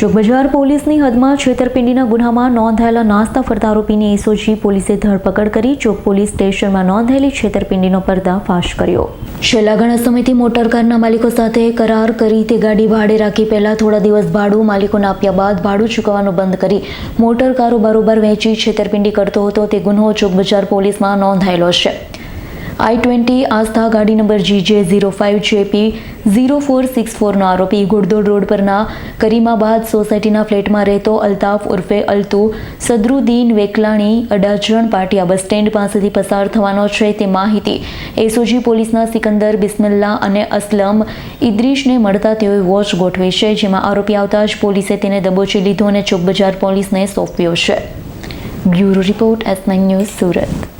ચોકબજાર પોલીસની હદમાં છેતરપિંડીના ગુનામાં નોંધાયેલા નાસ્તા ફરતા આરોપીની એસઓજી પોલીસે ધરપકડ કરી ચોક પોલીસ સ્ટેશનમાં નોંધાયેલી છેતરપિંડીનો પર્દાફાશ કર્યો. છેલ્લા ઘણા સમયથી મોટરકારના માલિકો સાથે કરાર કરી તે ગાડી ભાડે રાખી પહેલા થોડા દિવસ ભાડું માલિકોને આપ્યા બાદ ભાડું ચૂકવવાનું બંધ કરી મોટર કારો બારોબાર વહેંચી છેતરપિંડી કરતો હતો. તે ગુન્હો ચોકબજાર પોલીસમાં નોંધાયેલો છે. આઈ ટ્વેન્ટી આસ્થા ગાડી number GJ zero five JP zero four six ફોરનો આરોપી ગુડદોડ રોડ પરના કરીમાબાદ સોસાયટીના ફ્લેટમાં રહેતો અલ્તાફ ઉર્ફે અલ્તુ સદરુદ્દીન વેકલાણી અડાજણ પાટિયા બસ સ્ટેન્ડ પાસેથી પસાર થવાનો છે તે માહિતી એસઓજી પોલીસના સિકંદર બિસ્મિલ્લા અને અસલમ ઇદ્રીશને મળતા તેઓએ વોચ ગોઠવી છે, જેમાં આરોપી આવતા જ પોલીસે તેને દબોચી લીધો અને ચોકબજાર પોલીસને સોંપ્યો છે. Bureau report S news Surat.